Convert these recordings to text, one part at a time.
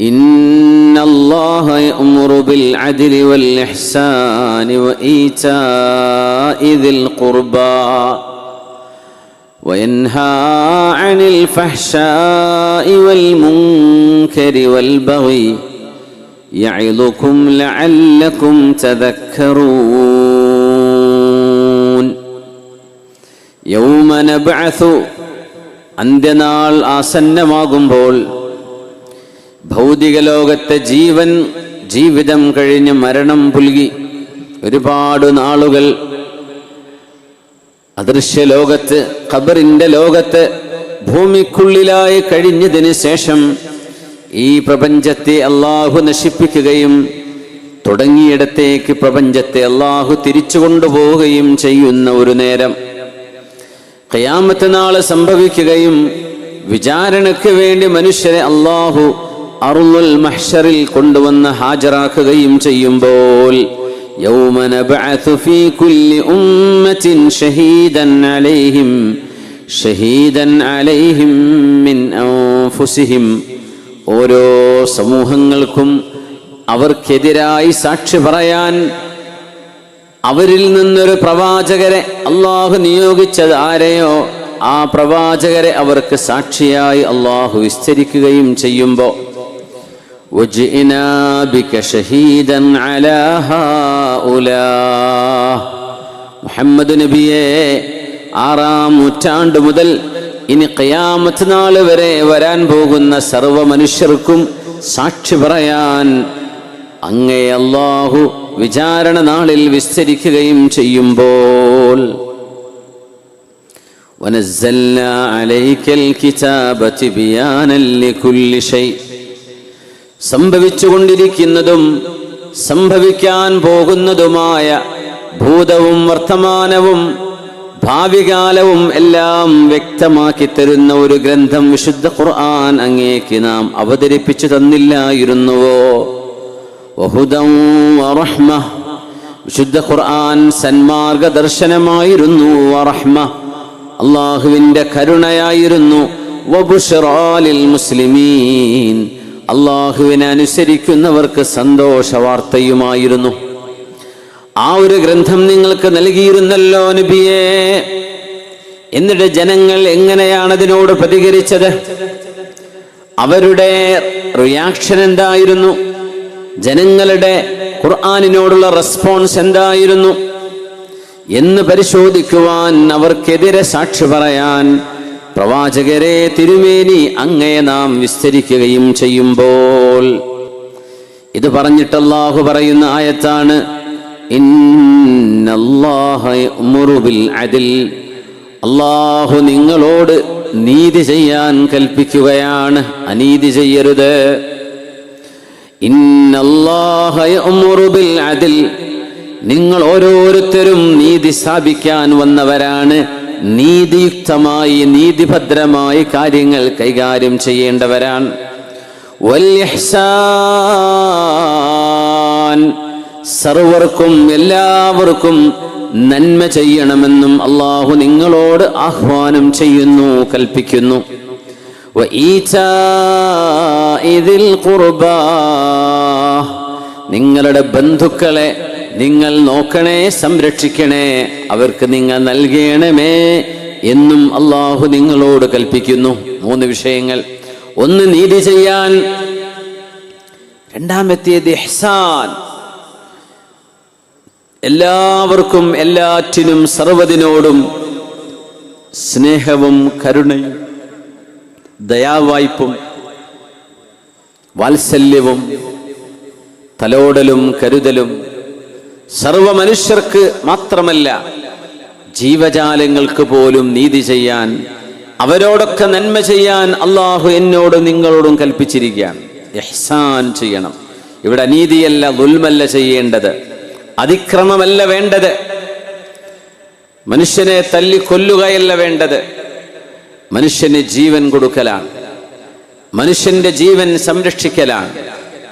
إن الله يأمر بالعدل والإحسان وإيتاء ذي القربى وينهى عن الفحشاء والمنكر والبغي يعظكم لعلكم تذكرون يوم نبعث അന്ത്യനാൾ ആസന്നമാകുമ്പോൾ ഭൗതിക ലോകത്തെ ജീവൻ ജീവിതം കഴിഞ്ഞ് മരണം പുൽകി. ഒരുപാട് നാളുകൾ അദൃശ്യ ലോകത്ത് ഖബറിന്റെ ലോകത്ത് ഭൂമിക്കുള്ളിലായി കഴിഞ്ഞതിന് ശേഷം ഈ പ്രപഞ്ചത്തെ അള്ളാഹു നശിപ്പിക്കുകയും തുടങ്ങിയിടത്തേക്ക് പ്രപഞ്ചത്തെ അള്ളാഹു തിരിച്ചു കൊണ്ടുപോവുകയും ചെയ്യുന്ന ഒരു നേരം. ഖയാമത്ത് നാൾ സംഭവിക്കുകയും വിചാരണയ്ക്ക് വേണ്ടി മനുഷ്യരെ അള്ളാഹു അറുൽ മഹ്ഷറിൽ കൊണ്ടുവന്ന് ഹാജരാക്കുകയും ചെയ്യുമ്പോൾ يوم نبعث في كل أمة شهيدا عليهم شهيدا عليهم من أنفسهم ഓരോ സമൂഹങ്ങൾക്കും അവർക്കെതിരായി സാക്ഷി പറയാൻ അവരിൽ നിന്നൊരു പ്രവാചകരെ അള്ളാഹു നിയോഗിച്ചത് ആരെയോ ആ പ്രവാചകരെ അവർക്ക് സാക്ഷിയായി അള്ളാഹു വിസ്തരിക്കുകയും ചെയ്യുമ്പോൾ وجئنا بك شهيدا على هؤلاء മുഹമ്മദ് നബിയെ ആറാം നൂറ്റാണ്ട് മുതൽ ഇനി ഖിയാമത്ത് നാൾ വരെ വരാൻ പോകുന്ന സർവ മനുഷ്യർക്കും സാക്ഷി പറയാൻ അങ്ങേ അള്ളാഹു വിചാരണ നാളിൽ വിസ്തരിക്കുകയും ചെയ്യുമ്പോൾ ونزلنا عليك الكتاب تبيانا لكل شيء സംഭവിച്ചുകൊണ്ടിരിക്കുന്നതും സംഭവിക്കാൻ പോകുന്നതുമായ ഭൂതവും വർത്തമാനവും ഭാവികാലവും എല്ലാം വ്യക്തമാക്കി തരുന്ന ഒരു ഗ്രന്ഥം വിശുദ്ധ ഖുർആൻ അങ്ങേക്ക് നാം അവതരിപ്പിച്ചു തന്നില്ലായിരുന്നുവോ? വിശുദ്ധ ഖുർആൻ സന്മാർഗ ദർശനമായിരുന്നു വറഹ്മ കരുണയായിരുന്നു. മുസ്ലിമീൻ. അള്ളാഹുവിനെ അനുസരിക്കുന്നവർക്ക് സന്തോഷ വാർത്തയുമായിരുന്നു ആ ഒരു ഗ്രന്ഥം നിങ്ങൾക്ക് നൽകിയിരുന്നല്ലോ നബിയേ. എന്നിട്ട് ജനങ്ങൾ എങ്ങനെയാണ് അതിനോട് പ്രതികരിച്ചത്? അവരുടെ റിയാക്ഷൻ എന്തായിരുന്നു? ജനങ്ങളുടെ ഖുർആാനിനോടുള്ള റെസ്പോൺസ് എന്തായിരുന്നു? എന്ന് പരിശോധിക്കുവാൻ അവർക്കെതിരെ സാക്ഷി പറയാൻ പ്രവാചകരെ തിരുമേനി അങ്ങയെ നാം വിസ്തരിക്കുകയും ചെയ്യുമ്പോൾ. ഇത് പറഞ്ഞിട്ട് പറയുന്ന ആയത്താണ് അള്ളാഹു നിങ്ങളോട് നീതി ചെയ്യാൻ കൽപ്പിക്കുകയാണ് അനീതി ചെയ്യരുത്. അദിൽ. നിങ്ങൾ ഓരോരുത്തരും നീതി സ്ഥാപിക്കാൻ വന്നവരാണ്. നീതിയുക്തമായി നീതിഭദ്രമായി കാര്യങ്ങൾ കൈകാര്യം ചെയ്യേണ്ടവരാണ്. സർവർക്കും എല്ലാവർക്കും നന്മ ചെയ്യണമെന്നും അള്ളാഹു നിങ്ങളോട് ആഹ്വാനം ചെയ്യുന്നു കൽപ്പിക്കുന്നു. നിങ്ങളുടെ ബന്ധുക്കളെ നിങ്ങൾ നോക്കണേ സംരക്ഷിക്കണേ അവർക്ക് നിങ്ങൾ നൽകണമേ എന്നും അള്ളാഹു നിങ്ങളോട് കൽപ്പിക്കുന്നു. മൂന്ന് വിഷയങ്ങൾ. ഒന്ന് നീതി ചെയ്യാൻ. രണ്ടാമത്തേത് ഇഹ്സാൻ. എല്ലാവർക്കും എല്ലാറ്റിനും സർവതിനോടും സ്നേഹവും കരുണയും ദയാവായ്പും വാത്സല്യവും തലോടലും കരുതലും സർവ മനുഷ്യർക്ക് മാത്രമല്ല ജീവജാലങ്ങൾക്ക് പോലും നീതി ചെയ്യാൻ അവരോടൊക്കെ നന്മ ചെയ്യാൻ അള്ളാഹു എന്നോട് നിങ്ങളോടും കൽപ്പിച്ചിരിക്കുകയാണ്. ഇഹ്സാൻ ചെയ്യണം. ഇവിടെ നീതിയല്ല ദുൽമല്ല ചെയ്യേണ്ടത്. അതിക്രമമല്ല വേണ്ടത്. മനുഷ്യനെ തല്ലിക്കൊല്ലുകയല്ല വേണ്ടത്. മനുഷ്യന് ജീവൻ കൊടുക്കലാണ്. മനുഷ്യന്റെ ജീവൻ സംരക്ഷിക്കലാണ്.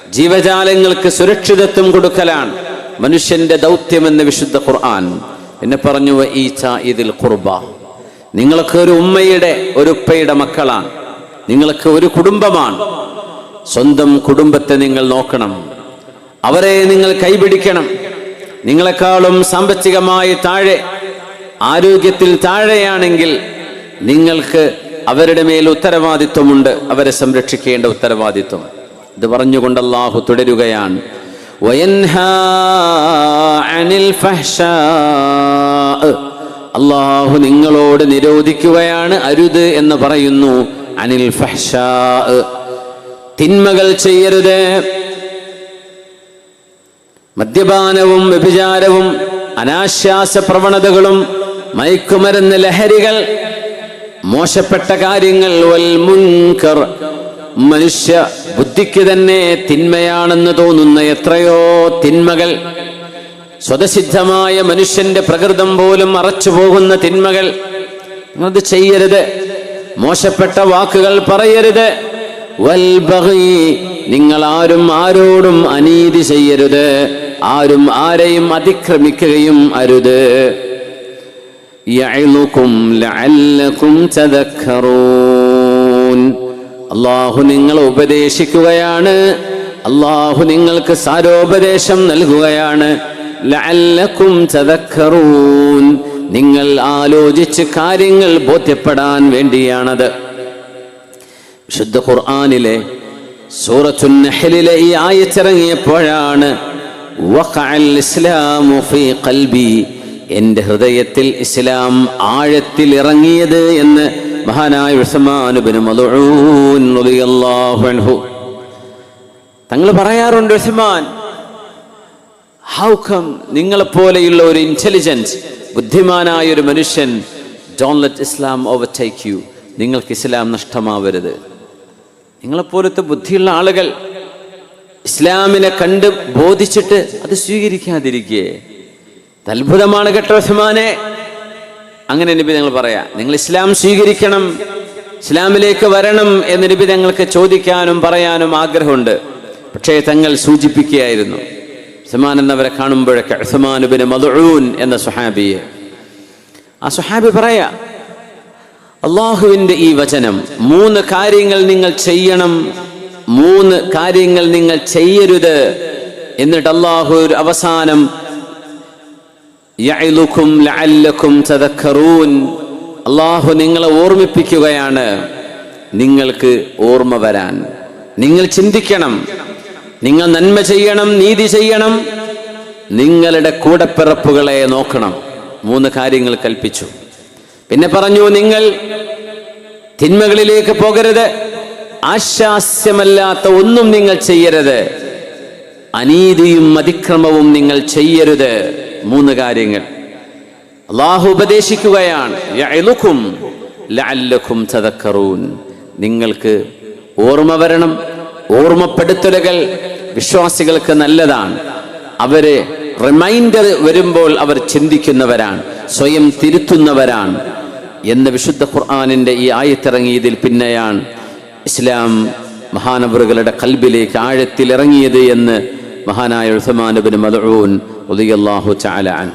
ജീവജാലങ്ങൾക്ക് സുരക്ഷിതത്വം കൊടുക്കലാണ്. മനുഷ്യന്റെ ദൗത്യമെന്ന് വിശുദ്ധ ഖുർആൻ എന്നെ പറഞ്ഞു ഈച്ച ഇതിൽ കുർബ നിങ്ങൾക്ക് ഒരു ഉമ്മയുടെ ഒരു ഉപ്പയുടെ മക്കളാണ്. നിങ്ങൾക്ക് ഒരു കുടുംബമാണ്. സ്വന്തം കുടുംബത്തെ നിങ്ങൾ നോക്കണം. അവരെ നിങ്ങൾ കൈപിടിക്കണം. നിങ്ങളെക്കാളും സാമ്പത്തികമായി താഴെ ആരോഗ്യത്തിൽ താഴെയാണെങ്കിൽ നിങ്ങൾക്ക് അവരുടെ മേൽ ഉത്തരവാദിത്വമുണ്ട്. അവരെ സംരക്ഷിക്കേണ്ട ഉത്തരവാദിത്വം. ഇത് പറഞ്ഞുകൊണ്ട് അള്ളാഹു തുടരുകയാണ്. അള്ളാഹു നിങ്ങളോട് നിരോധിക്കുകയാണ് അരുത് എന്ന് പറയുന്നു. അനിൽ ഫഹ്ഷാ. തിന്മകൾ ചെയ്യരുത്. മദ്യപാനവും വ്യഭിചാരവും അനാശ്വാസ പ്രവണതകളും മയക്കുമരുന്ന് ലഹരികൾ മോശപ്പെട്ട കാര്യങ്ങൾ വൽ മുൻകർ. മനുഷ്യ ബുദ്ധിക്ക് തന്നെ തിന്മയാണെന്ന് തോന്നുന്ന എത്രയോ തിന്മകൾ. സ്വതസിദ്ധമായ മനുഷ്യന്റെ പ്രകൃതം പോലും അറച്ചു പോകുന്ന തിന്മകൾ. അത് ചെയ്യരുത്. മോശപ്പെട്ട വാക്കുകൾ പറയരുത്. നിങ്ങൾ ആരും ആരോടും അനീതി ചെയ്യരുത്. ആരും ആരെയും അതിക്രമിക്കുകയും അരുത് ും. അള്ളാഹു നിങ്ങളെ ഉപദേശിക്കുകയാണ്. അള്ളാഹു നിങ്ങൾക്ക് സാരോപദേശം നൽകുകയാണ്. നിങ്ങൾ ആലോചിച്ച് കാര്യങ്ങൾ ബോധ്യപ്പെടാൻ വേണ്ടിയാണത്. വിശുദ്ധ ഖുർആനിലെ സൂറത്തു നഹ്ലിലെ ഈ ആയച്ചിറങ്ങിയപ്പോഴാണ് ഇസ്ലാമു ഫീ എന്റെ ഹൃദയത്തിൽ ഇസ്ലാം ആഴത്തിൽ ഇറങ്ങിയത് എന്ന് മഹാനായ തങ്ങൾ പറയാറുണ്ട് ഉസ്മാൻ ഹൗ കം നിങ്ങളെപ്പോലെയുള്ള ഒരു ഇന്റലിജൻസ് ബുദ്ധിമാനായ ഒരു മനുഷ്യൻ don't let Islam overtake you നിങ്ങൾക്ക് ഇസ്ലാം നഷ്ടമാവരുത്. നിങ്ങളെപ്പോലത്തെ ബുദ്ധിയുള്ള ആളുകൾ ഇസ്ലാമിനെ കണ്ട് ബോധിച്ചിട്ട് അത് സ്വീകരിക്കാതിരിക്കേ. അത്ഭുതമാണ് കേട്ടോ ഉസ്മാനെ. അങ്ങനെ നബി ഞങ്ങൾ പറയാ നിങ്ങൾ ഇസ്ലാം സ്വീകരിക്കണം ഇസ്ലാമിലേക്ക് വരണം എന്ന് നബി ഞങ്ങൾക്ക് ചോദിക്കാനും പറയാനും ആഗ്രഹമുണ്ട്. പക്ഷേ തങ്ങൾ സൂചിപ്പിക്കുകയായിരുന്നു സുമാൻ എന്നവരെ കാണുമ്പോഴൊക്കെ സുമാനുബിന് മധുഴൂൻ എന്ന സുഹാബിയെ ആ സുഹാബി പറയാ അള്ളാഹുവിന്റെ ഈ വചനം മൂന്ന് കാര്യങ്ങൾ നിങ്ങൾ ചെയ്യണം മൂന്ന് കാര്യങ്ങൾ നിങ്ങൾ ചെയ്യരുത്. എന്നിട്ട് അള്ളാഹു അവസാനം യഅ്ലുക്കും ലഅല്ലക്കും തദക്കറൂൻ അള്ളാഹു നിങ്ങളെ ഓർമ്മിപ്പിക്കുകയാണ്. നിങ്ങൾക്ക് ഓർമ്മ വരാൻ. നിങ്ങൾ ചിന്തിക്കണം. നിങ്ങൾ നന്മ ചെയ്യണം നീതി ചെയ്യണം. നിങ്ങളുടെ കൂടപ്പിറപ്പുകളെ നോക്കണം. മൂന്ന് കാര്യങ്ങൾ കൽപ്പിച്ചു. പിന്നെ പറഞ്ഞു നിങ്ങൾ തിന്മകളിലേക്ക് പോകരുത്. ആശാസ്യമല്ലാത്ത ഒന്നും നിങ്ങൾ ചെയ്യരുത്. അനീതിയും അതിക്രമവും നിങ്ങൾ ചെയ്യരുത്. മൂന്ന് കാര്യങ്ങൾ. അള്ളാഹു ഉപദേശിക്കുകയാണ് നിങ്ങൾക്ക് ഓർമ്മ വരണം ഓർമ്മപ്പെടുത്തലുകൾ വിശ്വാസികൾക്ക് നല്ലതാണ്. അവർ റിമൈൻഡർ വരുമ്പോൾ അവർ ചിന്തിക്കുന്നവരാണ് സ്വയം തിരുത്തുന്നവരാണ് എന്ന് വിശുദ്ധ ഖുർആാനിന്റെ ഈ ആയത്തിറങ്ങിയതിൽ പിന്നെയാണ് ഇസ്ലാം മഹാനവറുകളുടെ കൽബിലേക്ക് ആഴത്തിൽ ഇറങ്ങിയത് എന്ന് മഹാനായ ഉസമാനബിൻ മദഊൻ ഉദയല്ലാഹു ചാല അൻ